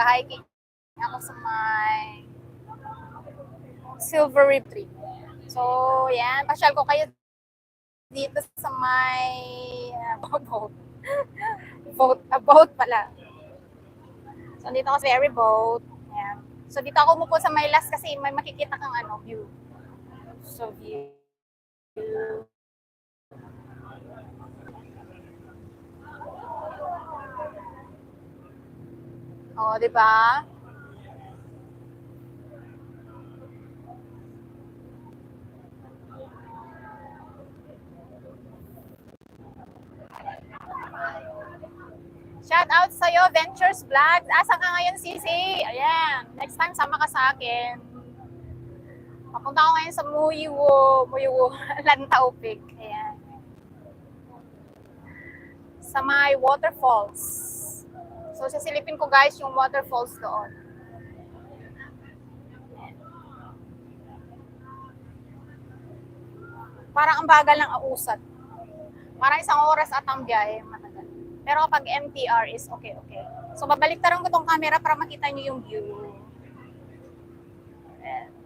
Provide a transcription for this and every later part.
Magka-hiking ako sa may Silver Reef Tree. So, yan. Pasyal ko kayo dito sa may uh, boat, boat. boat, uh, boat pala. So, dito ako sa ferry boat. Yan. So, dito ako umupo sa may last kasi may makikita kang ano, view. So, view. Oh, di ba? Shout out sa'yo, Ventures Vlogs. Asa ka ngayon, Sisi? Ayan. Next time, sama ka sa akin. Papunta ako ngayon sa Muyiwo, Muyiwo, Lantaupig. Ayan. Sa may waterfalls. So, sisilipin ko guys yung waterfalls doon. Parang ang bagal ng ausat. Parang isang oras at ang biyahe. Pero kapag MTR is okay, okay. So, babalik ko tong camera para makita nyo yung view. Ayan.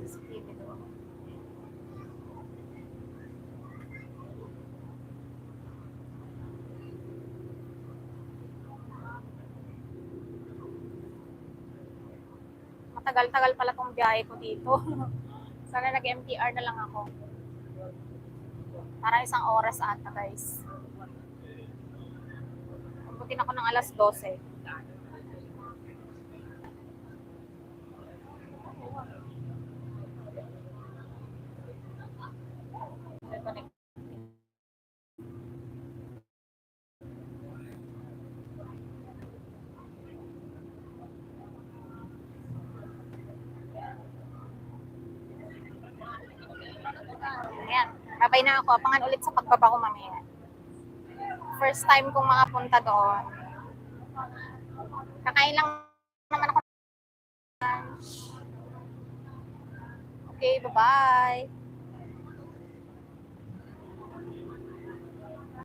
CCTV doon. Matagal-tagal pala tong biyahe ko dito. Sana nag-MTR na lang ako. Para isang oras ata guys. Abutin ako ng alas 12. Ayan. Babay na ako. Abangan ulit sa pagbaba ko mamaya. First time kong makapunta doon. Kakain lang naman ako. Okay, bye-bye.